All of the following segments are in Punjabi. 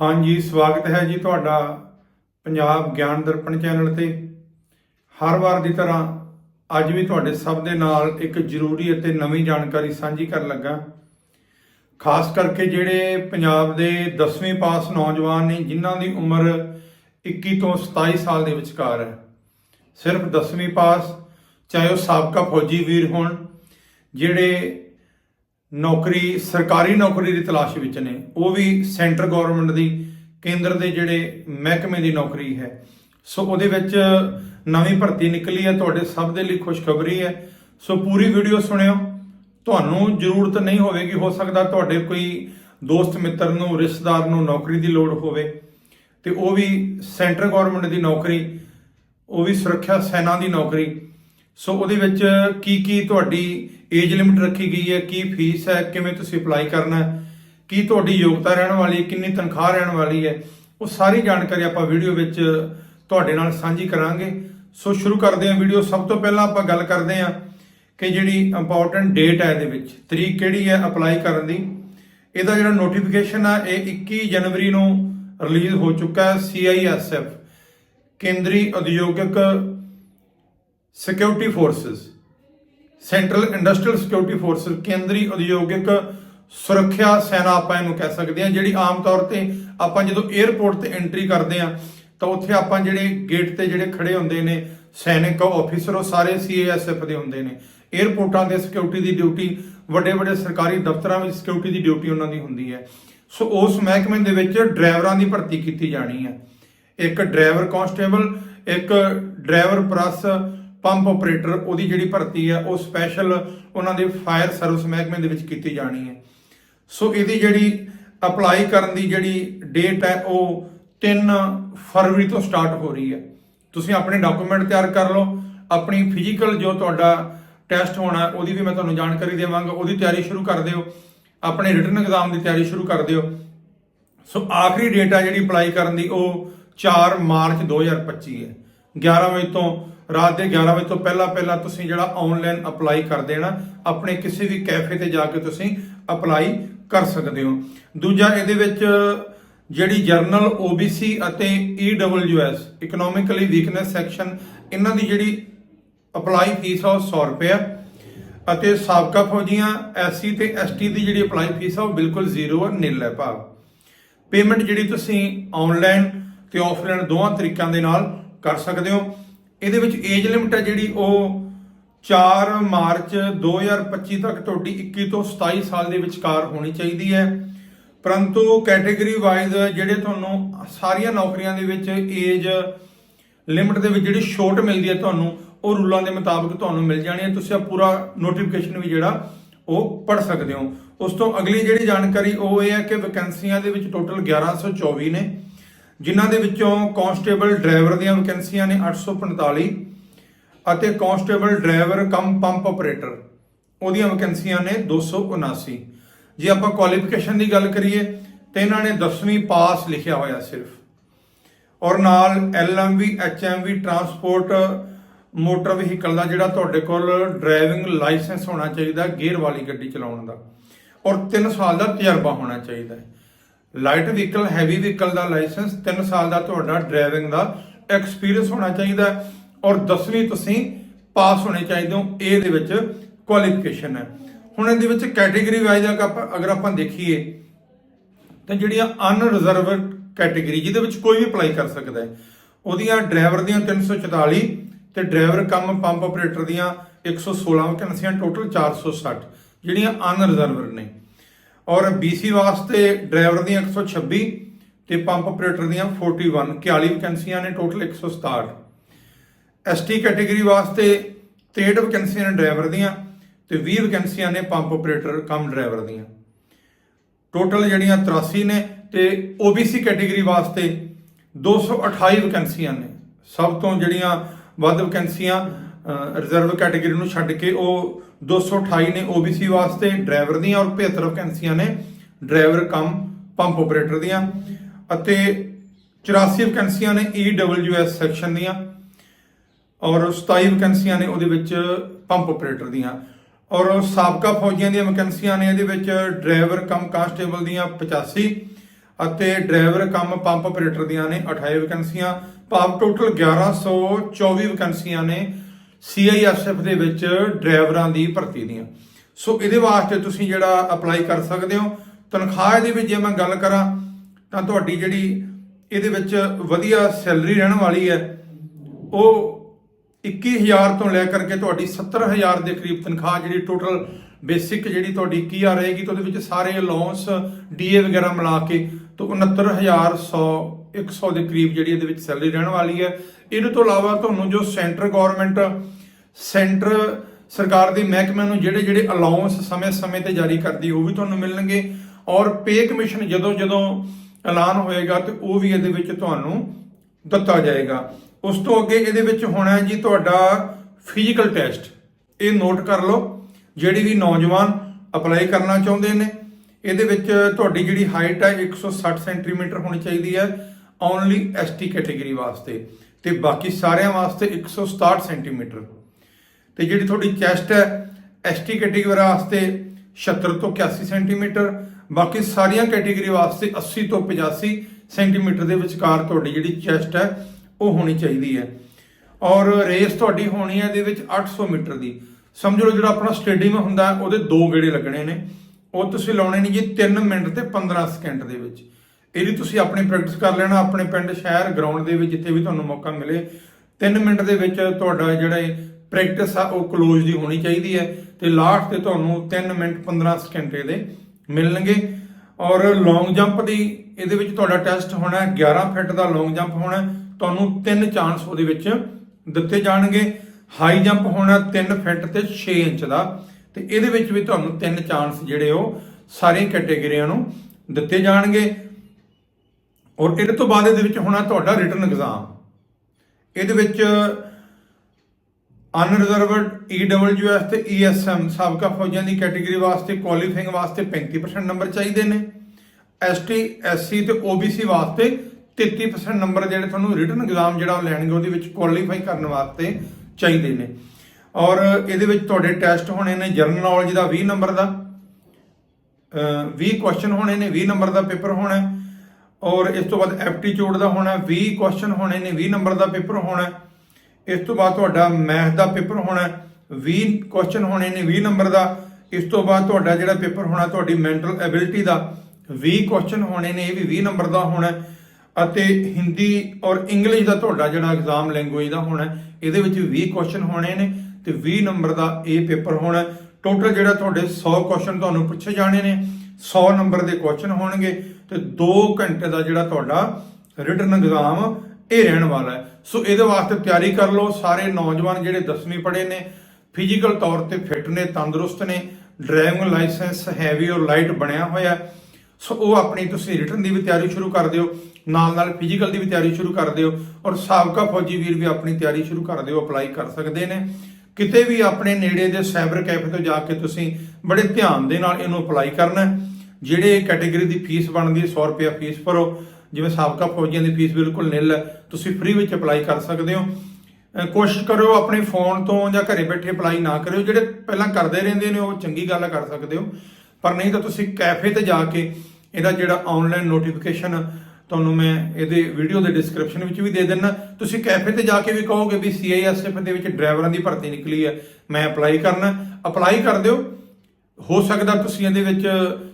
ਹਾਂਜੀ, ਸਵਾਗਤ ਹੈ ਜੀ ਤੁਹਾਡਾ ਪੰਜਾਬ ਗਿਆਨ ਦਰਪਣ ਚੈਨਲ ਤੇ। ਹਰ ਵਾਰ ਦੀ ਤਰ੍ਹਾਂ ਅੱਜ ਵੀ ਤੁਹਾਡੇ ਸਭ ਦੇ ਨਾਲ ਇੱਕ ਜ਼ਰੂਰੀ ਅਤੇ ਨਵੀਂ ਜਾਣਕਾਰੀ ਸਾਂਝੀ ਕਰਨ ਲੱਗਾ। ਖਾਸ ਕਰਕੇ ਜਿਹੜੇ ਪੰਜਾਬ ਦੇ 10ਵੀਂ ਪਾਸ ਨੌਜਵਾਨ ਨੇ, ਜਿਨ੍ਹਾਂ ਦੀ ਉਮਰ 21 ਤੋਂ 27 ਸਾਲ ਦੇ ਵਿਚਕਾਰ ਹੈ। ਸਿਰਫ 10ਵੀਂ ਪਾਸ, ਚਾਹੇ ਉਹ ਸਾਬਕਾ ਫੌਜੀ ਵੀਰ ਹੋਣ, ਜਿਹੜੇ ਨੌਕਰੀ, ਸਰਕਾਰੀ ਨੌਕਰੀ ਦੀ ਤਲਾਸ਼ ਵਿੱਚ ਨੇ। ਉਹ ਵੀ ਸੈਂਟਰ ਗਵਰਨਮੈਂਟ ਦੀ, ਕੇਂਦਰ ਦੇ ਜਿਹੜੇ ਮਹਿਕਮੇ ਦੀ ਨੌਕਰੀ ਹੈ। ਸੋ ਉਹਦੇ ਵਿੱਚ ਨਵੀਂ ਭਰਤੀ ਨਿਕਲੀ ਹੈ, ਤੁਹਾਡੇ ਸਭ ਦੇ ਲਈ ਖੁਸ਼ਖਬਰੀ ਹੈ। ਸੋ ਪੂਰੀ ਵੀਡੀਓ ਸੁਣਿਓ। ਤੁਹਾਨੂੰ ਜ਼ਰੂਰਤ ਨਹੀਂ ਹੋਵੇਗੀ, ਹੋ ਸਕਦਾ ਤੁਹਾਡੇ ਕੋਈ ਦੋਸਤ ਮਿੱਤਰ ਨੂੰ, ਰਿਸ਼ਤੇਦਾਰ ਨੂੰ ਨੌਕਰੀ ਦੀ ਲੋੜ ਹੋਵੇ। ਤੇ ਉਹ ਵੀ ਸੈਂਟਰ ਗਵਰਨਮੈਂਟ ਦੀ ਨੌਕਰੀ, ਉਹ ਵੀ ਸੁਰੱਖਿਆ ਸੈਨਾ ਦੀ ਨੌਕਰੀ। ਸੋ ਉਹਦੇ ਵਿੱਚ ਕੀ ਕੀ ਤੁਹਾਡੀ ਏਜ ਲਿਮਿਟ ਰੱਖੀ ਗਈ ਹੈ? ਕੀ ਫੀਸ ਹੈ? ਕਿਵੇਂ ਤੁਸੀਂ ਅਪਲਾਈ ਕਰਨਾ ਕੀ ਤੁਹਾਡੀ ਯੋਗਤਾ ਰਹਿਣ ਵਾਲੀ ਹੈ? ਕਿੰਨੀ ਤਨਖਾਹ ਰਹਿਣ ਵਾਲੀ ਹੈ? ਉਹ ਸਾਰੀ ਜਾਣਕਾਰੀ ਆਪਾਂ ਵੀਡੀਓ ਵਿੱਚ ਤੁਹਾਡੇ ਨਾਲ ਸਾਂਝੀ ਕਰਾਂਗੇ। ਸੋ ਸ਼ੁਰੂ ਕਰਦੇ ਹਾਂ ਵੀਡੀਓ ਸਭ ਤੋਂ ਪਹਿਲਾਂ ਆਪਾਂ ਗੱਲ ਕਰਦੇ ਹਾਂ ਕਿ ਜਿਹੜੀ ਇੰਪੋਰਟੈਂਟ ਡੇਟ ਹੈ ਇਹਦੇ ਵਿੱਚ। ਤਰੀਕ ਕਿਹੜੀ ਹੈ? ਅਪਲਾਈ ਕਰਨ ਦੀ। ਇਹਦਾ ਜਿਹੜਾ ਨੋਟੀਫਿਕੇਸ਼ਨ ਆ, ਇਹ 21 ਜਨਵਰੀ ਨੂੰ ਰਿਲੀਜ਼ ਹੋ ਚੁੱਕਾ ਹੈ CISF ਕੇਂਦਰੀ ਉਦਯੋਗਿਕ security forces central industrial security forces ਕੇਂਦਰੀ ਉਦਯੋਗਿਕ ਸੁਰੱਖਿਆ ਸੈਨਾ ਆਪਾਂ ਇਹਨੂੰ ਕਹਿ ਸਕਦੇ ਹਾਂ, ਜਿਹੜੀ ਆਮ ਤੌਰ ਤੇ ਆਪਾਂ ਜਦੋਂ 에ਅਰਪੋਰਟ ਤੇ ਐਂਟਰੀ ਕਰਦੇ ਹਾਂ, ਤਾਂ ਉੱਥੇ ਆਪਾਂ ਜਿਹੜੇ ਗੇਟ ਤੇ ਜਿਹੜੇ ਖੜੇ ਹੁੰਦੇ ਨੇ, ਸੈਨਿਕ ਆਫੀਸਰ ਉਹ ਸਾਰੇ CASF ਦੇ ਹੁੰਦੇ ਨੇ। 에ਅਰਪੋਰਟਾਂ ਦੇ ਸਿਕਿਉਰਿਟੀ ਦੀ ਡਿਊਟੀ ਵੱਡੇ ਵੱਡੇ ਸਰਕਾਰੀ ਦਫ਼ਤਰਾਂ ਵਿੱਚ ਸਿਕਿਉਰਿਟੀ ਦੀ ਡਿਊਟੀ ਉਹਨਾਂ ਦੀ ਹੁੰਦੀ ਹੈ। ਸੋ ਉਸ ਮਹਿਕਮੇ ਦੇ ਵਿੱਚ ਡਰਾਈਵਰਾਂ ਦੀ ਭਰਤੀ ਕੀਤੀ ਜਾਣੀ ਹੈ। ਇੱਕ ਡਰਾਈਵਰ ਕਾਂਸਟੇਬਲ ਇੱਕ ਡਰਾਈਵਰ ਪ੍ਰੈਸ ਪੰਪ ਆਪਰੇਟਰ, ਉਹਦੀ ਜਿਹੜੀ ਭਰਤੀ ਹੈ ਉਹ ਸਪੈਸ਼ਲ ਉਹਨਾਂ ਦੇ ਫਾਇਰ ਸਰਵਿਸ ਮਹਿਕਮੇ ਦੇ ਵਿੱਚ ਕੀਤੀ ਜਾਣੀ ਹੈ। ਸੋ ਇਹਦੀ ਜਿਹੜੀ ਅਪਲਾਈ ਕਰਨ ਦੀ ਜਿਹੜੀ ਡੇਟ ਹੈ, ਉਹ 3 ਫਰਵਰੀ ਤੋਂ ਸਟਾਰਟ ਹੋ ਰਹੀ ਹੈ। ਤੁਸੀਂ ਆਪਣੇ ਡਾਕੂਮੈਂਟ ਤਿਆਰ ਕਰ ਲਓ, ਆਪਣੀ ਫਿਜ਼ੀਕਲ ਜੋ ਤੁਹਾਡਾ ਟੈਸਟ ਹੋਣਾ, ਉਹਦੀ ਵੀ ਮੈਂ ਤੁਹਾਨੂੰ ਜਾਣਕਾਰੀ ਦੇਵਾਂਗਾ, ਉਹਦੀ ਤਿਆਰੀ ਸ਼ੁਰੂ ਕਰ ਦਿਓ। ਆਪਣੇ ਰਿਟਨ ਐਗਜ਼ਾਮ ਦੀ ਤਿਆਰੀ ਸ਼ੁਰੂ ਕਰ ਦਿਓ। ਸੋ ਆਖਰੀ ਡੇਟ ਆ ਜਿਹੜੀ ਅਪਲਾਈ ਕਰਨ ਦੀ, ਉਹ 4 ਮਾਰਚ 2025 ਹੈ। 11 ਵਜੇ ਤੋਂ ਰਾਤ ਦੇ 11 ਵਜੇ ਤੋਂ ਪਹਿਲਾਂ ਪਹਿਲਾਂ ਤੁਸੀਂ ਜਿਹੜਾ ਆਨਲਾਈਨ ਅਪਲਾਈ ਕਰ ਦੇਣਾ ਆਪਣੇ ਕਿਸੇ ਵੀ ਕੈਫੇ ਤੇ ਜਾ ਕੇ ਤੁਸੀਂ ਅਪਲਾਈ ਕਰ ਸਕਦੇ ਹੋ। ਦੂਜਾ ਇਹਦੇ ਵਿੱਚ ਜਿਹੜੀ ਜਰਨਲ OBC ਅਤੇ EWS ਇਕਨੋਮਿਕਲੀ ਵੀਕਨੈਸ ਸੈਕਸ਼ਨ ਇਹਨਾਂ ਦੀ ਜਿਹੜੀ ਅਪਲਾਈ ਫੀਸ ਆ ਉਹ 100 ਰੁਪਏ ਆ। ਅਤੇ ਸਾਬਕਾ ਫੌਜੀਆਂ ਐਸਸੀ ਤੇ ਐਸਟੀ ਦੀ ਜਿਹੜੀ ਅਪਲਾਈ ਫੀਸ ਆ ਉਹ ਬਿਲਕੁਲ ਜ਼ੀਰੋ ਆ ਨਿਲ ਹੈ ਭਾਵ ਪੇਮੈਂਟ ਜਿਹੜੀ ਤੁਸੀਂ ਆਨਲਾਈਨ ਤੇ ਆਫਲਾਈਨ ਦੋਵਾਂ ਤਰੀਕਿਆਂ ਦੇ ਨਾਲ ਕਰ ਸਕਦੇ ਹੋ। ਇਹਦੇ ਵਿੱਚ ਏਜ ਲਿਮਿਟ ਹੈ ਜਿਹੜੀ ਉਹ 4 ਮਾਰਚ 2025 ਤੱਕ ਤੁਹਾਡੀ 21 ਤੋਂ 27 ਸਾਲ ਦੇ ਵਿਚਕਾਰ ਹੋਣੀ ਚਾਹੀਦੀ ਹੈ। ਪਰੰਤੂ ਕੈਟਾਗਰੀ ਵਾਈਜ਼ ਜਿਹੜੇ ਤੁਹਾਨੂੰ ਸਾਰੀਆਂ ਨੌਕਰੀਆਂ ਦੇ ਵਿੱਚ ਏਜ ਲਿਮਿਟ ਦੇ ਵਿੱਚ ਜਿਹੜੀ ਛੋਟ ਮਿਲਦੀ ਹੈ ਤੁਹਾਨੂੰ, ਉਹ ਰੂਲਾਂ ਦੇ ਮੁਤਾਬਕ ਤੁਹਾਨੂੰ ਮਿਲ ਜਾਣੀ ਹੈ। ਤੁਸੀਂ ਆ ਪੂਰਾ ਨੋਟੀਫਿਕੇਸ਼ਨ ਵੀ ਜਿਹੜਾ ਉਹ ਪੜ ਸਕਦੇ ਹੋ। ਉਸ ਤੋਂ ਅਗਲੀ ਜਿਹੜੀ ਜਾਣਕਾਰੀ ਉਹ ਇਹ ਹੈ ਕਿ ਵੈਕੈਂਸੀਆਂ ਦੇ ਵਿੱਚ ਟੋਟਲ 1124 ਨੇ। ਜਿਨ੍ਹਾਂ ਦੇ ਵਿੱਚੋਂ ਕਾਂਸਟੇਬਲ ਡਰਾਈਵਰ ਦੀਆਂ ਵੈਕੈਂਸੀਆਂ ਨੇ 845 ਅਤੇ constable driver cum pump operator, ਉਹਦੀਆਂ ਵੈਕੈਂਸੀਆਂ ਨੇ 279 ਜੇ ਆਪਾਂ ਕੁਆਲੀਫਿਕੇਸ਼ਨ ਦੀ ਗੱਲ ਕਰੀਏ, ਤੇ ਇਹਨਾਂ ਨੇ 10ਵੀਂ ਪਾਸ ਲਿਖਿਆ ਹੋਇਆ ਸਿਰਫ। ਔਰ ਨਾਲ LMV, HMV, transport, motor vehicle ਦਾ ਜਿਹੜਾ ਤੁਹਾਡੇ ਕੋਲ ਡਰਾਈਵਿੰਗ ਲਾਇਸੈਂਸ ਹੋਣਾ ਚਾਹੀਦਾ, ਗੇਅਰ ਵਾਲੀ ਗੱਡੀ ਚਲਾਉਣ ਦਾ। ਔਰ 3 ਸਾਲ ਦਾ ਤਜਰਬਾ ਹੋਣਾ ਚਾਹੀਦਾ ਹੈ। ਲਾਈਟ ਵਹੀਕਲ ਹੈਵੀ ਵਹੀਕਲ ਦਾ ਲਾਇਸੈਂਸ 3 ਸਾਲ ਦਾ ਤੁਹਾਡਾ ਡਰਾਈਵਿੰਗ ਦਾ ਐਕਸਪੀਰੀਅੰਸ ਹੋਣਾ ਚਾਹੀਦਾ ਔਰ 10ਵੀਂ ਤੁਸੀਂ ਪਾਸ ਹੋਣੇ ਚਾਹੀਦੇ ਹੋ। ਇਹ ਦੇ ਵਿੱਚ ਕੁਆਲੀਫਿਕੇਸ਼ਨ ਹੈ। ਹੁਣ ਇਹਦੇ ਵਿੱਚ ਕੈਟਾਗਰੀ ਵਾਈਜ਼ ਅਗਰ ਆਪਾਂ ਦੇਖੀਏ, ਤਾਂ ਜਿਹੜੀਆਂ ਅਨਰਿਜ਼ਰਵਡ ਕੈਟਾਗਰੀ ਜਿਹਦੇ ਵਿੱਚ ਕੋਈ ਵੀ ਅਪਲਾਈ ਕਰ ਸਕਦਾ ਹੈ, ਉਹਦੀਆਂ ਡਰਾਈਵਰ ਦੀਆਂ 344 ਤੇ ਡਰਾਈਵਰ ਕੰਮ ਪੰਪ ਆਪਰੇਟਰ ਦੀਆਂ 116 ਵੈਕੈਂਸੀਆਂ ਟੋਟਲ 460 ਜਿਹੜੀਆਂ ਅਨਰਿਜ਼ਰਵਡ ਨੇ। ਔਰ BC ਵਾਸਤੇ ਡਰਾਈਵਰ ਦੀਆਂ 126 ਤੇ ਪੰਪ ਆਪਰੇਟਰ ਦੀਆਂ 41 41 ਵੈਕੈਂਸੀਆਂ ਨੇ ਟੋਟਲ 167 ਐਸਟੀ ਕੈਟਾਗਰੀ ਵਾਸਤੇ 63 ਵੈਕੈਂਸੀਆਂ ਨੇ ਡਰਾਈਵਰ ਦੀਆਂ ਤੇ 20 ਵੈਕੈਂਸੀਆਂ ਨੇ ਪੰਪ ਆਪਰੇਟਰ ਕਮ ਡਰਾਈਵਰ ਦੀਆਂ। ਟੋਟਲ ਜਿਹੜੀਆਂ 83 ਨੇ ਤੇ OBC ਕੈਟਾਗਰੀ ਵਾਸਤੇ 228 ਵੈਕੈਂਸੀਆਂ ਨੇ। ਸਭ ਤੋਂ ਜਿਹੜੀਆਂ ਵੱਧ ਵੈਕੈਂਸੀਆਂ ਰਿਜ਼ਰਵ ਕੈਟਾਗਰੀ ਨੂੰ ਛੱਡ ਕੇ ਉਹ 228 ਨੇ OBC ਵਾਸਤੇ ਡਰਾਈਵਰ ਦੀਆਂ ਔਰ 75 ਵੈਕੈਂਸੀਆਂ ਨੇ ਡਰਾਈਵਰ ਕਮ ਪੰਪ ਆਪਰੇਟਰ ਦੀਆਂ ਅਤੇ 84 ਵੈਕੈਂਸੀਆਂ ਨੇ EWS ਸੈਕਸ਼ਨ ਦੀਆਂ ਔਰ 27 ਵੈਕੈਂਸੀਆਂ ਨੇ ਉਹਦੇ ਵਿੱਚ ਪੰਪ ਆਪਰੇਟਰ ਦੀਆਂ ਔਰ ਸਾਬਕਾ ਫੌਜੀਆਂ ਦੀਆਂ ਵੈਕੈਂਸੀਆਂ ਨੇ ਇਹਦੇ ਵਿੱਚ ਡਰਾਈਵਰ ਕਮ ਕਾਂਸਟੇਬਲ ਦੀਆਂ 85 ਅਤੇ ਡਰਾਈਵਰ ਕਮ ਪੰਪ ਆਪਰੇਟਰ ਦੀਆਂ ਨੇ 28 ਵੈਕੈਂਸੀਆਂ ਭਾਵ ਟੋਟਲ 1124 ਵੈਕੈਂਸੀਆਂ ਨੇ CISF ਦੇ ਵਿੱਚ ਡਰਾਈਵਰਾਂ ਦੀ ਭਰਤੀ ਦੀਆਂ। ਸੋ ਇਹਦੇ ਵਾਸਤੇ ਤੁਸੀਂ ਜਿਹੜਾ ਅਪਲਾਈ ਕਰ ਸਕਦੇ ਹੋ। ਤਨਖਾਹ ਦੀ ਵੀ ਜੇ ਮੈਂ ਗੱਲ ਕਰਾਂ, ਤਾਂ ਤੁਹਾਡੀ ਜਿਹੜੀ ਇਹਦੇ ਵਿੱਚ ਵਧੀਆ ਸੈਲਰੀ ਰਹਿਣ ਵਾਲੀ ਹੈ, ਉਹ 21000 ਤੋਂ ਲੈ ਕਰਕੇ ਤੁਹਾਡੀ 70000 ਦੇ ਕਰੀਬ ਤਨਖਾਹ ਜਿਹੜੀ ਟੋਟਲ ਬੇਸਿਕ ਜਿਹੜੀ ਤੁਹਾਡੀ ਕੀ ਆ ਰਹੇਗੀ, ਤਾਂ ਉਹਦੇ ਵਿੱਚ ਸਾਰੇ ਅਲਾਉਂਸ ਡੀਏ ਵਗੈਰਾ ਮਿਲਾ ਕੇ, ਤਾਂ 69100 100 ਦੇ ਕਰੀਬ ਜਿਹੜੀ ਇਹਦੇ ਵਿੱਚ ਸੈਲਰੀ ਰਹਿਣ ਵਾਲੀ ਹੈ। ਇਹਦੇ ਤੋਂ ਇਲਾਵਾ ਤੁਹਾਨੂੰ ਜੋ ਸੈਂਟਰ ਗਵਰਨਮੈਂਟ, ਸੈਂਟਰ ਸਰਕਾਰ ਦੇ ਮਹਿਕਮਿਆਂ ਨੂੰ ਜਿਹੜੇ ਜਿਹੜੇ ਅਲਾਉਂਸ ਸਮੇਂ-ਸਮੇਂ ਤੇ ਜਾਰੀ ਕਰਦੀ, ਉਹ ਵੀ ਤੁਹਾਨੂੰ ਮਿਲਣਗੇ। ਔਰ ਪੇ ਕਮਿਸ਼ਨ ਜਦੋਂ ਜਦੋਂ ਐਲਾਨ ਹੋਏਗਾ ਤੇ ਉਹ ਵੀ ਇਹਦੇ ਵਿੱਚ ਤੁਹਾਨੂੰ ਦਿੱਤਾ ਜਾਏਗਾ। ਉਸ ਤੋਂ ਅੱਗੇ ਇਹਦੇ ਵਿੱਚ ਹੋਣਾ ਹੈ ਜੀ ਤੁਹਾਡਾ ਫਿਜ਼ੀਕਲ ਟੈਸਟ ਇਹ ਨੋਟ ਕਰ ਲਓ, ਜਿਹੜੀ ਵੀ ਨੌਜਵਾਨ ਅਪਲਾਈ ਕਰਨਾ ਚਾਹੁੰਦੇ ਨੇ, ਇਹਦੇ ਵਿੱਚ ਤੁਹਾਡੀ ਜਿਹੜੀ ਹਾਈਟ ਹੈ 160 ਸੈਂਟੀਮੀਟਰ ਹੋਣੀ ਚਾਹੀਦੀ ਹੈ ਓਨਲੀ ਐਸਟੀ ਕੈਟਾਗਰੀ ਵਾਸਤੇ। ਤੇ ਬਾਕੀ ਸਾਰਿਆਂ ਵਾਸਤੇ 167 ਸੈਂਟੀਮੀਟਰ। ਤੇ ਜਿਹੜੀ ਤੁਹਾਡੀ ਚੈਸਟ ਹੈ ਐਸਟੀ ਕੈਟਾਗਰੀ ਵਾਸਤੇ 76 ਤੋਂ 81 ਸੈਂਟੀਮੀਟਰ, ਬਾਕੀ ਸਾਰੀਆਂ ਕੈਟਾਗਰੀ ਵਾਸਤੇ 80 ਤੋਂ 85 ਸੈਂਟੀਮੀਟਰ ਦੇ ਵਿਚਕਾਰ ਤੁਹਾਡੀ ਜਿਹੜੀ ਚੈਸਟ ਹੈ, ਉਹ ਹੋਣੀ ਚਾਹੀਦੀ ਹੈ। ਔਰ ਰੇਸ ਤੁਹਾਡੀ ਹੋਣੀ ਹੈ ਇਹਦੇ ਵਿੱਚ 800 ਮੀਟਰ ਦੀ। ਸਮਝ ਲਓ ਜਿਹੜਾ ਆਪਣਾ ਸਟੇਡੀਅਮ ਹੁੰਦਾ, ਉਹਦੇ ਦੋ ਗੇੜੇ ਲੱਗਣੇ ਨੇ। ਉਹ ਤੁਸੀਂ ਲਾਉਣੇ ਨੇ ਜੀ 3 ਮਿੰਟ ਤੇ 15 ਸਕਿੰਟ ਦੇ ਵਿੱਚ। ਇਹਦੀ ਤੁਸੀਂ ਆਪਣੀ ਪ੍ਰੈਕਟਿਸ ਕਰ ਲੈਣਾ, ਆਪਣੇ ਪਿੰਡ, ਸ਼ਹਿਰ ਗਰਾਊਂਡ ਦੇ ਵਿੱਚ ਜਿੱਥੇ ਵੀ ਤੁਹਾਨੂੰ ਮੌਕਾ ਮਿਲੇ 3 ਮਿੰਟ ਦੇ ਵਿੱਚ ਤੁਹਾਡਾ ਜਿਹੜਾ ਪ੍ਰੈਕਟਿਸ ਆ, ਉਹ ਕਲੋਜ਼ ਦੀ ਹੋਣੀ ਚਾਹੀਦੀ ਹੈ ਤੇ ਲਾਸਟ ਤੇ ਤੁਹਾਨੂੰ 3 ਮਿੰਟ 15 ਸਕਿੰਟ ਇਹਦੇ ਮਿਲਣਗੇ ਔਰ ਲੌਂਗ ਜੰਪ ਦੀ ਇਹਦੇ ਵਿੱਚ ਤੁਹਾਡਾ ਟੈਸਟ ਹੋਣਾ ਹੈ 11 ਫਿਟ ਦਾ ਲੌਂਗ ਜੰਪ ਹੋਣਾ, ਤੁਹਾਨੂੰ ਤਿੰਨ ਚਾਂਸ ਉਹਦੇ ਵਿੱਚ ਦਿੱਤੇ ਜਾਣਗੇ। ਹਾਈ ਜੰਪ ਹੋਣਾ 3 ਫਿਟ ਤੇ 6 ਇੰਚ ਦਾ ਤੇ ਇਹਦੇ ਵਿੱਚ ਵੀ ਤੁਹਾਨੂੰ ਤਿੰਨ ਚਾਂਸ ਜਿਹੜੇ ਉਹ ਸਾਰੀਆਂ ਕੈਟੇਗਰੀਆਂ ਨੂੰ ਦਿੱਤੇ ਜਾਣਗੇ। ਔਰ ਇਹਦੇ ਤੋਂ ਬਾਅਦ ਇਹਦੇ ਵਿੱਚ ਹੋਣਾ ਤੁਹਾਡਾ ਰਿਟਰਨ ਐਗਜ਼ਾਮ ਇਹਦੇ ਵਿੱਚ ਅਨਰਿਜ਼ਰਵਡ ਈਡਬਲਯੂਐਸ ਤੇ ਈਐਸਐਮ ਸਾਬਕਾ ਫੌਜਾਂ ਦੀ ਕੈਟਾਗਰੀ ਵਾਸਤੇ ਕੁਆਲੀਫਾਈਂਗ ਵਾਸਤੇ 35% ਨੰਬਰ ਚਾਹੀਦੇ ਨੇ। ਐਸਟੀ ਐਸਸੀ ਤੇ ਓਬੀਸੀ ਵਾਸਤੇ 33% ਨੰਬਰ ਜਿਹੜੇ ਤੁਹਾਨੂੰ ਰਿਟਨ ਐਗਜ਼ਾਮ ਜਿਹੜਾ ਉਹ ਲੈਣਗੇ, ਉਹਦੇ ਵਿੱਚ ਕੁਆਲੀਫਾਈ ਕਰਨ ਵਾਸਤੇ ਚਾਹੀਦੇ ਨੇ। ਔਰ ਇਹਦੇ ਵਿੱਚ ਤੁਹਾਡੇ ਟੈਸਟ ਹੋਣੇ ਨੇ ਜਨਰਲ ਨੌਲੇਜ ਦਾ 20 ਨੰਬਰ ਦਾ। ਅਹ 20 ਕੁਐਸਚਨ ਹੋਣੇ ਨੇ 20 ਨੰਬਰ ਦਾ ਪੇਪਰ ਹੋਣਾ ਔਰ ਇਸ ਤੋਂ ਬਾਅਦ ਐਪਟੀਟਿਊਡ ਦਾ ਹੋਣਾ ਹੈ, 20 ਕੁਐਸਚਨ ਹੋਣੇ ਨੇ 20 ਨੰਬਰ ਦਾ ਪੇਪਰ ਹੋਣਾ। ਇਸ ਤੋਂ ਬਾਅਦ ਤੁਹਾਡਾ ਮੈਥ ਦਾ ਪੇਪਰ ਹੋਣਾ ਹੈ, 20 ਕੁਐਸਚਨ ਹੋਣੇ ਨੇ 20 ਨੰਬਰ ਦਾ। ਇਸ ਤੋਂ ਬਾਅਦ ਤੁਹਾਡਾ ਜਿਹੜਾ ਪੇਪਰ ਹੋਣਾ ਤੁਹਾਡੀ ਮੈਂਟਲ ਐਬਿਲਿਟੀ ਦਾ 20 ਕੁਐਸਚਨ ਹੋਣੇ ਨੇ ਇਹ ਵੀ 20 ਨੰਬਰ ਦਾ ਹੋਣਾ। ਅਤੇ ਹਿੰਦੀ ਔਰ ਇੰਗਲਿਸ਼ ਦਾ ਤੁਹਾਡਾ ਜਿਹੜਾ ਐਗਜ਼ਾਮ ਲੈਂਗੁਏਜ ਦਾ ਹੋਣਾ ਇਹਦੇ ਵਿੱਚ ਵੀ 20 ਕੁਐਸਚਨ ਹੋਣੇ ਨੇ ਤੇ 20 ਨੰਬਰ ਦਾ ਇਹ ਪੇਪਰ ਹੋਣਾ। ਟੋਟਲ ਜਿਹੜਾ ਤੁਹਾਡੇ 100 ਕੁਐਸਚਨ ਤੁਹਾਨੂੰ ਪੁੱਛੇ ਜਾਣੇ ਨੇ 100 ਨੰਬਰ ਦੇ ਕੁਐਸਚਨ ਹੋਣਗੇ। ਤੇ 2 ਘੰਟੇ ਦਾ ਜਿਹੜਾ ਤੁਹਾਡਾ ਰਿਟਰਨ ਐਗਜ਼ਾਮ ਇਹ ਰਹਿਣ ਵਾਲਾ ਹੈ। ਸੋ ਇਹਦੇ ਵਾਸਤੇ ਤਿਆਰੀ ਕਰ ਲਓ। ਸਾਰੇ ਨੌਜਵਾਨ ਜਿਹੜੇ 10ਵੀਂ ਪੜ੍ਹੇ ਨੇ ਫਿਜ਼ੀਕਲ ਤੌਰ ਤੇ ਫਿੱਟ ਨੇ, ਤੰਦਰੁਸਤ ਨੇ ਡਰਾਈਵਿੰਗ ਲਾਇਸੈਂਸ ਹੈਵੀ ਔਰ ਲਾਈਟ ਬਣਿਆ ਹੋਇਆ ਸੋ ਉਹ ਆਪਣੀ ਤੁਸੀਂ ਰਿਟਰਨ ਦੀ ਵੀ ਤਿਆਰੀ ਸ਼ੁਰੂ ਕਰ ਦਿਓ, ਨਾਲ ਨਾਲ ਫਿਜ਼ੀਕਲ ਦੀ ਵੀ ਤਿਆਰੀ ਸ਼ੁਰੂ ਕਰ ਦਿਓ ਔਰ ਸਾਬਕਾ ਫੌਜੀ ਵੀਰ ਵੀ ਆਪਣੀ ਤਿਆਰੀ ਸ਼ੁਰੂ ਕਰ ਦਿਓ ਅਪਲਾਈ ਕਰ ਸਕਦੇ ਨੇ। ਕਿਤੇ ਵੀ ਆਪਣੇ ਨੇੜੇ ਦੇ ਸਾਈਬਰ ਕੈਫੇ ਤੋਂ ਜਾ ਕੇ ਤੁਸੀਂ ਬੜੇ ਧਿਆਨ ਦੇ ਨਾਲ ਇਹਨੂੰ ਅਪਲਾਈ ਕਰਨਾ ਹੈ। ਜਿਹੜੇ ਕੈਟਾਗਰੀ ਦੀ ਫੀਸ ਬਣਦੀ ਹੈ 100 ਰੁਪਏ ਫੀਸ ਭਰੋ। ਜਿਵੇਂ ਸਾਬਕਾ ਫੌਜੀਆਂ ਦੀ ਫੀਸ ਬਿਲਕੁਲ ਨਿਲ ਹੈ, ਤੁਸੀਂ ਫ੍ਰੀ ਵਿੱਚ ਅਪਲਾਈ ਕਰ ਸਕਦੇ ਹੋ। ਕੋਸ਼ਿਸ਼ ਕਰਿਓ ਆਪਣੇ ਫੋਨ ਤੋਂ ਜਾਂ ਘਰੇ ਬੈਠੇ ਅਪਲਾਈ ਨਾ ਕਰਿਓ। ਜਿਹੜੇ ਪਹਿਲਾਂ ਕਰਦੇ ਰਹਿੰਦੇ ਨੇ, ਉਹ ਚੰਗੀ ਗੱਲ ਕਰ ਸਕਦੇ ਹੋ। ਪਰ ਨਹੀਂ ਤਾਂ ਤੁਸੀਂ ਕੈਫੇ ਤੇ ਜਾ ਕੇ ਇਹਦਾ ਜਿਹੜਾ ਆਨਲਾਈਨ ਨੋਟੀਫਿਕੇਸ਼ਨ ਤੁਹਾਨੂੰ ਮੈਂ ਇਹਦੇ ਵੀਡੀਓ ਦੇ ਡਿਸਕ੍ਰਿਪਸ਼ਨ ਵਿੱਚ ਵੀ ਦੇ ਦਿੰਨਾ। ਤੁਸੀਂ ਕੈਫੇ ਤੇ ਜਾ ਕੇ ਵੀ ਕਹੋਗੇ ਵੀ ਸੀਆਈਐਸਐਫ ਦੇ ਵਿੱਚ ਡਰਾਈਵਰਾਂ ਦੀ ਭਰਤੀ ਨਿਕਲੀ ਹੈ, ਮੈਂ ਅਪਲਾਈ ਕਰਨਾ। ਅਪਲਾਈ ਕਰ ਦਿਓ। ਹੋ ਸਕਦਾ ਤੁਸੀਂ ਇਹਦੇ ਵਿੱਚ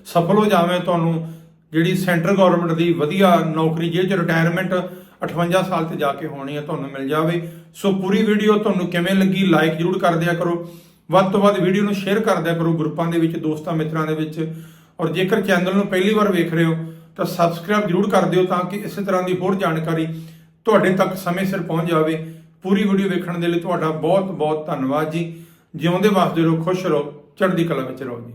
ਸਫਲ ਹੋ ਜਾਵੇਂ, ਤੁਹਾਨੂੰ ਜਿਹੜੀ ਸੈਂਟਰ ਗਵਰਨਮੈਂਟ ਦੀ ਵਧੀਆ ਨੌਕਰੀ ਜਿਹਦੇ ਚ ਰਿਟਾਇਰਮੈਂਟ 58 ਸਾਲ ਤੇ ਜਾ ਕੇ ਹੋਣੀ ਹੈ, ਤੁਹਾਨੂੰ ਮਿਲ ਜਾਵੇ। ਸੋ ਪੂਰੀ ਵੀਡੀਓ ਤੁਹਾਨੂੰ ਕਿਵੇਂ ਲੱਗੀ ਲਾਈਕ ਜਰੂਰ ਕਰ ਦਿਆ ਕਰੋ। ਵੱਧ ਤੋਂ ਵੱਧ ਵੀਡੀਓ ਨੂੰ ਸ਼ੇਅਰ ਕਰ ਦਿਆ ਕਰੋ ਗਰੁੱਪਾਂ ਦੇ ਵਿੱਚ, ਦੋਸਤਾਂ ਮਿੱਤਰਾਂ ਦੇ ਵਿੱਚ। ਔਰ ਜੇਕਰ ਚੈਨਲ ਨੂੰ ਪਹਿਲੀ ਵਾਰ ਵੇਖ ਰਹੇ ਹੋ, ਤਾਂ ਸਬਸਕ੍ਰਾਈਬ ਜਰੂਰ ਕਰ ਦਿਓ ਤਾਂ ਕਿ ਇਸੇ ਤਰ੍ਹਾਂ ਦੀ ਹੋਰ ਜਾਣਕਾਰੀ ਤੁਹਾਡੇ ਤੱਕ ਸਮੇਂ ਸਿਰ ਪਹੁੰਚ ਜਾਵੇ। ਪੂਰੀ ਵੀਡੀਓ ਵੇਖਣ ਦੇ ਲਈ ਤੁਹਾਡਾ ਬਹੁਤ ਬਹੁਤ ਧੰਨਵਾਦ ਜੀ। ਜਿਉਂਦੇ ਵਸਦੇ ਰਹੋ, ਖੁਸ਼ ਰਹੋ। ਚੜ੍ਹਦੀ ਕਲਾ ਵਿੱਚ ਰਹੋ ਜੀ।